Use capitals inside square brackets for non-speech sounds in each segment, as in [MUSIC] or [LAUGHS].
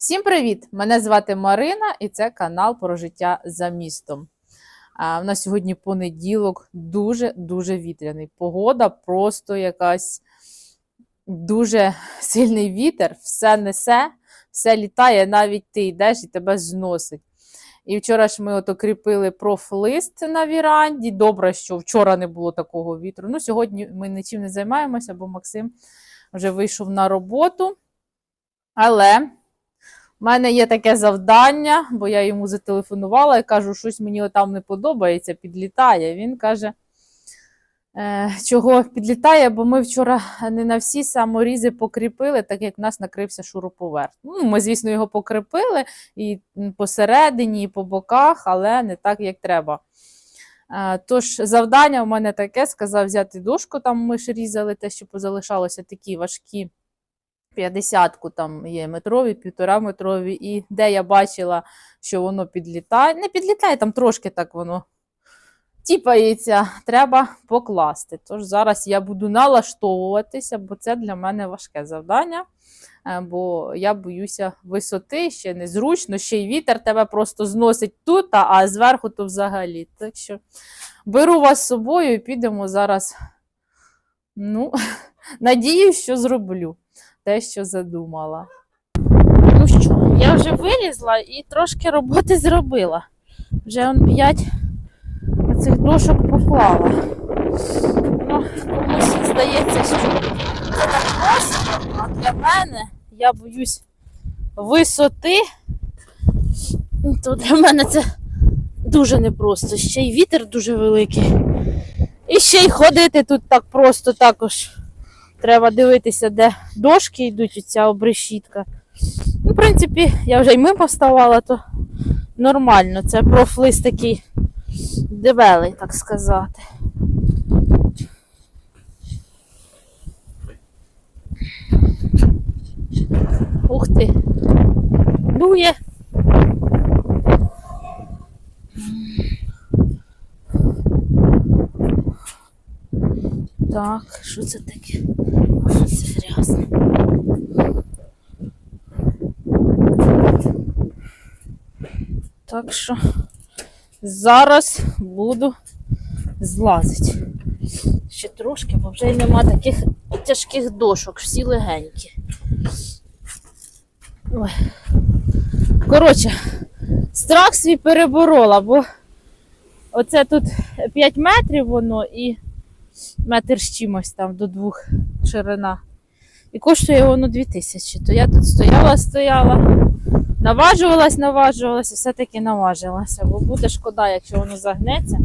Всім привіт! Мене звати Марина і це канал про життя за містом. В нас сьогодні понеділок дуже-дуже вітряний. Погода просто якась дуже сильний вітер, все несе, все літає, навіть ти йдеш і тебе зносить. І вчора ж ми от окріпили профлист на віранді. Добре, що вчора не було такого вітру. Ну, сьогодні ми нічим не займаємося, бо Максим вже вийшов на роботу. Але в мене є таке завдання, бо я йому зателефонувала і кажу, щось мені там не подобається, підлітає. Він каже, е, чого підлітає, бо ми вчора не на всі саморізи покріпили, так як в нас накрився шуруповерт. Ну, ми, звісно, його покріпили і посередині, і по боках, але не так, як треба. Е, Тож завдання у мене таке: сказав взяти дошку, там ми ж різали те, що позалишалося такі важкі. 50-ку там є метрові, півтора метрові, і де я бачила, що воно підлітає. Не підлітає, там трошки так воно тіпається, треба покласти. Тож зараз я буду налаштовуватися, бо це для мене важке завдання. е, Бо я боюся висоти, ще незручно, ще й вітер тебе просто зносить тут, а- зверху то взагалі. Так що беру вас з собою і підемо зараз. Ну, [LAUGHS] надіюсь, що зроблю те, що задумала. Ну що, я вже вилізла і трошки роботи зробила. Вже он п'ять цих дошок поклала. Ну, комусь здається, що це так просто, а для мене я боюсь висоти. То для мене це дуже непросто. Ще й вітер дуже великий. І ще й ходити тут так просто також. Треба дивитися, де дошки йдуть, оця обрешітка. Ну, в принципі, я вже й мимо ставала, то нормально. Це профлист такий дебелий, так сказати. Ух ти! Дує! Так, що це таке? Грязно. Так що зараз буду злазити. Ще трошки, бо вже й нема таких тяжких дошок, всі легенькі. Ой. Коротше, страх свій переборола, бо оце тут 5 метрів воно і метр з чимось там до двох ширина. І коштує воно 2000. То я тут стояла, стояла, наважувалась, наважувалась і все-таки наважилася. Бо буде шкода, якщо воно загнеться.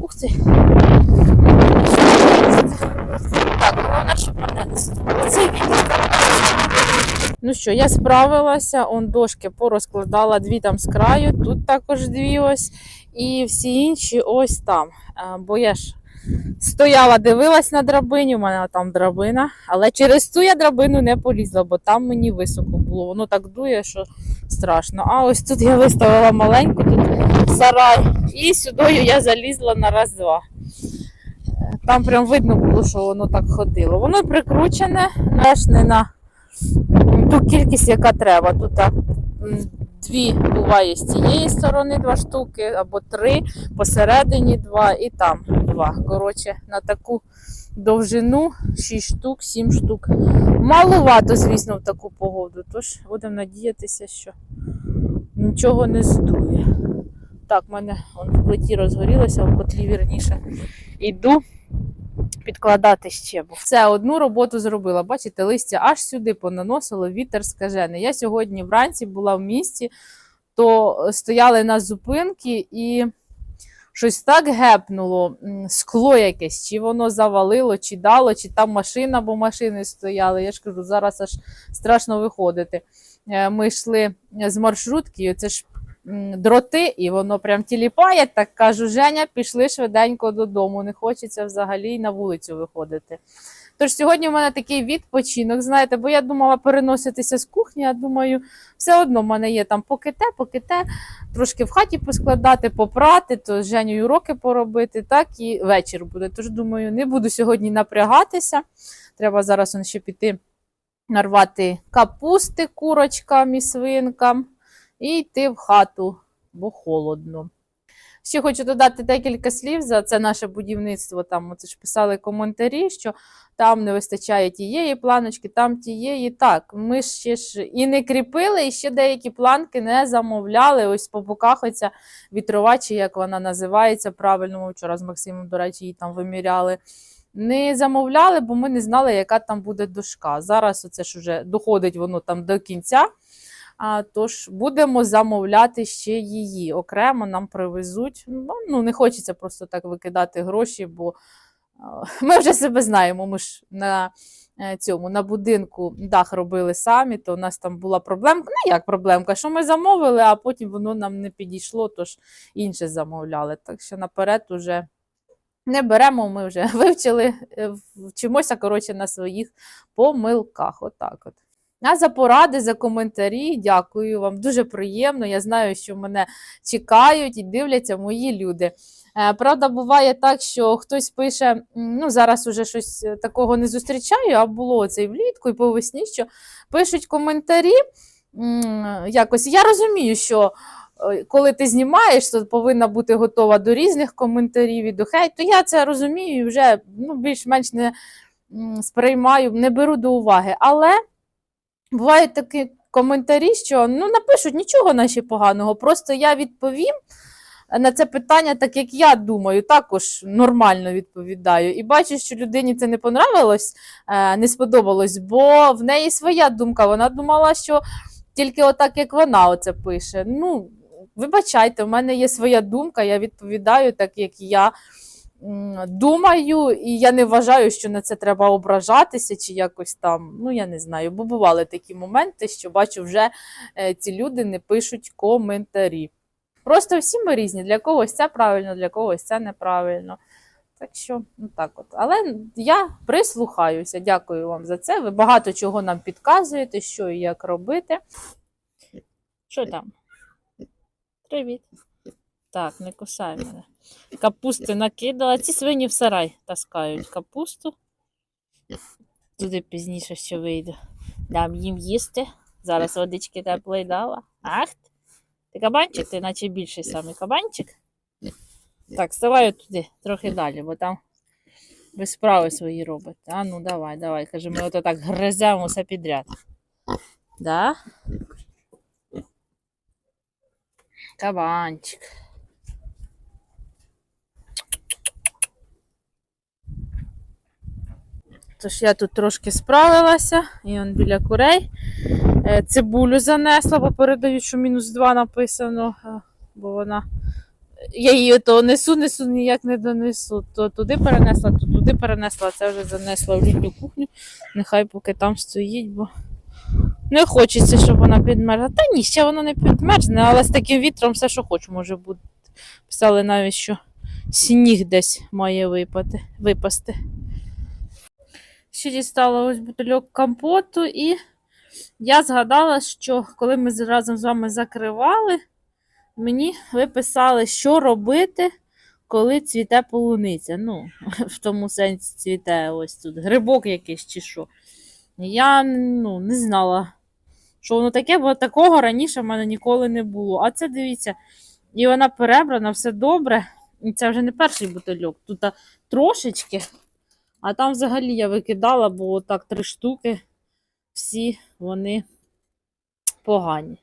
Ух ти. Так, головне, щоб мене не здуло. Цей вітер. Ну що, я справилася, он дошки порозкладала дві там з краю, тут також дві ось, і всі інші ось там. Бо я ж стояла, дивилась на драбині, у мене там драбина, але через ту я драбину не полізла, бо там мені високо було. Воно так дує, що страшно. А ось тут я виставила маленьку, тут сарай, і сюди я залізла на раз-два. Е, Там прям видно було, що воно так ходило. Воно прикручене, аж не на ту кількість, яка треба. Тут дві буває з цієї сторони два штуки, або три, посередині два і там два. Коротше, на таку довжину 6 штук, 7 штук. Малувато, звісно, в таку погоду. Тож будемо надіятися, що нічого не здує. Так, в мене в плиті розгорілося, в котлі вірніше. Іду підкладати ще. Все, одну роботу зробила. Бачите, листя аж сюди понаносило, вітер скажений. Я сьогодні вранці була в місті, то стояли на зупинки і щось так гепнуло, скло якесь, чи воно завалило, чи дало, чи там машина, бо машини стояли. Я ж кажу, зараз аж страшно виходити. Е, Ми йшли з маршрутки, і це ж дроти, і воно прям тіліпає. Так кажу, Женя, пішли швиденько додому. Не хочеться взагалі на вулицю виходити. Тож сьогодні в мене такий відпочинок, знаєте, бо я думала переноситися з кухні. Я думаю, все одно в мене є там поки те, поки те, трошки в хаті поскладати, попрати, то з Женю уроки поробити, так і вечір буде. Тож думаю, не буду сьогодні напрягатися. Треба зараз ще піти нарвати капусти курочкам і свинкам і йти в хату, бо холодно. Ще хочу додати декілька слів за це наше будівництво. Там оце ж писали коментарі, що там не вистачає тієї планочки, там тієї. Так, ми ще ж і не кріпили, і ще деякі планки не замовляли. Ось по боках оця вітрова, чи як вона називається правильно. Ми вчора з Максимом, до речі, її там виміряли. Не замовляли, бо ми не знали, яка там буде дошка. Зараз оце ж уже доходить воно там до кінця. Тож будемо замовляти ще її. Окремо нам привезуть. Ну, не хочеться просто так викидати гроші, бо [LAUGHS] ми вже себе знаємо. Ми ж на е, цьому на будинку дах робили самі, то у нас там була проблемка. Ну, як проблемка, що ми замовили, а потім воно нам не підійшло, тож інше замовляли. Так що наперед уже не беремо, ми вже [LAUGHS] вивчили, е, вчимося коротше, на своїх помилках. Отак от. А за поради, за коментарі, дякую вам. Дуже приємно. Я знаю, що мене чекають і дивляться мої люди. Е, Правда, буває так, що хтось пише, ну зараз уже щось е, такого не зустрічаю, а було це і влітку, і по весні, що пишуть коментарі. Якось я розумію, що е, коли ти знімаєш, то повинна бути готова до різних коментарів і до хейту. Я це розумію і вже ну, більш-менш не сприймаю, не беру до уваги. Але бувають такі коментарі, що ну, напишуть нічого наші поганого, просто я відповім на це питання, так як я думаю, також нормально відповідаю. І бачу, що людині це не понравилось, е, не сподобалось, бо в неї своя думка. Вона думала, що тільки отак, як вона оце пише. Ну, вибачайте, в мене є своя думка, я відповідаю так, як я думаю, і я не вважаю, що на це треба ображатися чи якось там. Ну, я не знаю, бо бували такі моменти, що бачу, вже е, ці люди не пишуть коментарі. Просто всі ми різні. Для когось це правильно, для когось це неправильно. Так що, ну так от. Але я прислухаюся. Дякую вам за це. Ви багато чого нам підказуєте, що і як робити. Що там? Привіт. Так, не кусай мене. Капусти накидала. Ці свині в сарай таскають капусту. Туди пізніше ще вийду. Дам їм їсти. Зараз водички теплої дала. Ах ти. Кабанчик, ти наче більший самий кабанчик. Так, ставай туди, трохи далі, бо там ви справи свої робите. А ну давай, давай. Каже, ми ото так гриземо все підряд. Да? Кабанчик. Тож я тут трошки справилася, і он біля курей. Е, Цибулю занесла, бо передають, що мінус 2 написано, е, бо вона. Я її то несу, несу, ніяк не донесу. То туди перенесла, то туди перенесла, а це вже занесла в літню кухню. Нехай поки там стоїть, бо не хочеться, щоб вона підмерзла. Та ні, ще вона не підмерзне, але з таким вітром все, що хочу, може бути. Писали навіть, що сніг десь має випати, випасти. Ще дістала ось бутильок компоту, і я згадала, що коли ми разом з вами закривали, мені ви писали, що робити, коли цвіте полуниця. Ну, [LAUGHS] в тому сенсі цвіте ось тут грибок якийсь чи що. Я ну, не знала, що воно таке, бо такого раніше в мене ніколи не було. А це дивіться, і вона перебрана, все добре. І це вже не перший бутильок. Тут трошечки. А там взагалі я викидала, бо так три штуки, всі вони погані.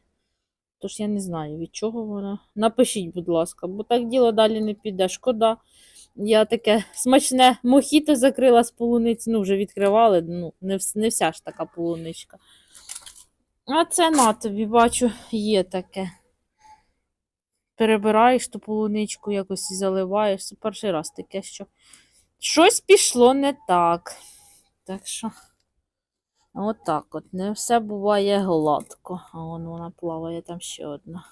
Тож я не знаю, від чого вона. Напишіть, будь ласка, бо так діло далі не піде. Шкода. Я таке смачне мохіто закрила з полуниці. Ну, вже відкривали, ну, не, не вся ж така полуничка. А це на тобі, бачу, є таке. Перебираєш ту полуничку, якось і заливаєш. Це перший раз таке, що щось пішло не так. Так що, отак от. Не все буває гладко. А вон вона плаває там ще одна.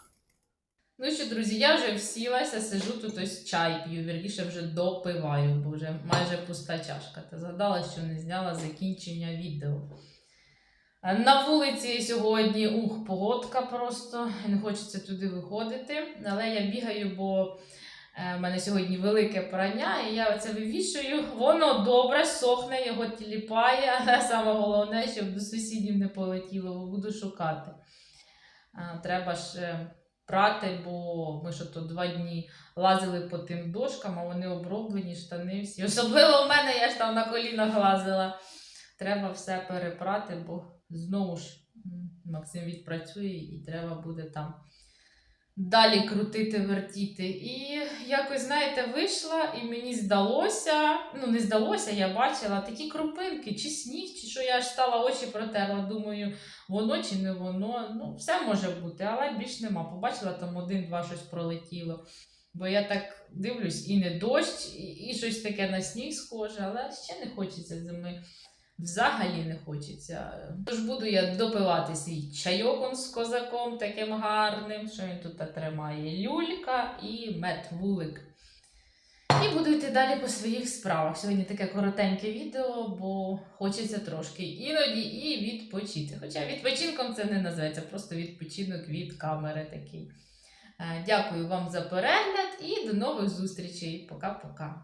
Ну що, друзі, я вже всілася, сижу тут ось чай п'ю, вірніше вже допиваю, бо вже майже пуста чашка. Та згадала, що не зняла закінчення відео. На вулиці сьогодні ух, погодка просто, не хочеться туди виходити. Але я бігаю, бо е, в мене сьогодні велике прання, і я оце вивішую. Воно добре, сохне, його тіліпає, [LAUGHS] саме головне, щоб до сусідів не полетіло, бо буду шукати. Треба ж е, прати, бо ми що то два дні лазили по тим дошкам, а вони оброблені, штани всі. Особливо в мене, я ж там на колінах лазила. Треба все перепрати, бо знову ж Максим відпрацює і треба буде там далі крутити, вертіти. І якось, знаєте, вийшла, і мені здалося, ну не здалося, я бачила такі крупинки, чи сніг, чи що я аж стала очі протерла. Думаю, воно чи не воно. Ну, все може бути, але більш нема. Побачила там один-два щось пролетіло. Бо я так дивлюсь, і не дощ, і, і щось таке на сніг схоже, але ще не хочеться зими. Взагалі не хочеться. Тож буду я допивати свій чайок з козаком таким гарним, що він тут тримає люлька і мед вулик. І буду йти далі по своїх справах. Сьогодні таке коротеньке відео, бо хочеться трошки іноді і відпочити. Хоча відпочинком це не називається, просто відпочинок від камери такий. Е, Дякую вам за перегляд і до нових зустрічей. Пока-пока.